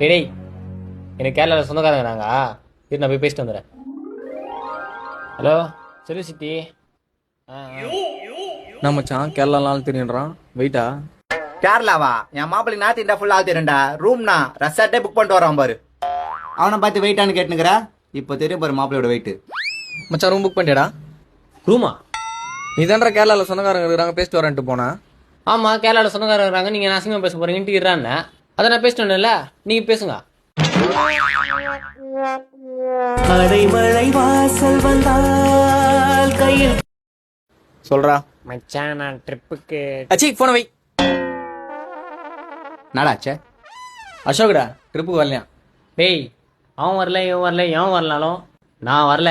டேய் எனக்கு கேரளாவில் சொந்தக்காரங்க நாங்க. இரு நான் போய் பேசிட்டு வந்துடுறேன் ஹலோ சொல்லு சித்தி. ஆ ஆ. நான் மச்சான் கேரளாலாம் தெரியுன்றான் வெயிட்டா? கேரளாவா? என் மாப்பிள்ளை நார்த் இந்தியா ஃபுல்லா ஆத்திரண்டா ரூம்னா ரெசார்ட்டே புக் பண்ணிட்டு வரான் பாரு. அவனை பார்த்து வெயிட்டான்னு கேட்டுனுக்குற. இப்போ தெரியும் பாரு மாப்பிள்ளையோட வெயிட் மச்சான் ரூம் புக் பண்ணிட்டேடா. ரூமா நீ தான்டா கேரளாவில் சொந்தக்காரங்க இருக்கிறாங்க பேசிட்டு வரேன்ட்டு போனேன் ஆமாம் கேரளாவில் சொந்தக்காரங்க இருக்காங்க நீங்கள் அசிங்கமாக பேச போகிறீங்கன்ட்டு இருறான்னு அதை நான் பேசிட்டு வந்தேன்ல நீங்கள் பேசுங்க. அடைமழை வாசல் வந்தால் கையில் சொல்றா. மச்சான் நான் ட்ரிப்புக்கு அச்சி போன வை. நடாச்சே அசோக்டா ட்ரிப்புக்கு வரலையா? டேய் அவன் வரல இவன் வரல எவன் வரலாலும் நான் வரல.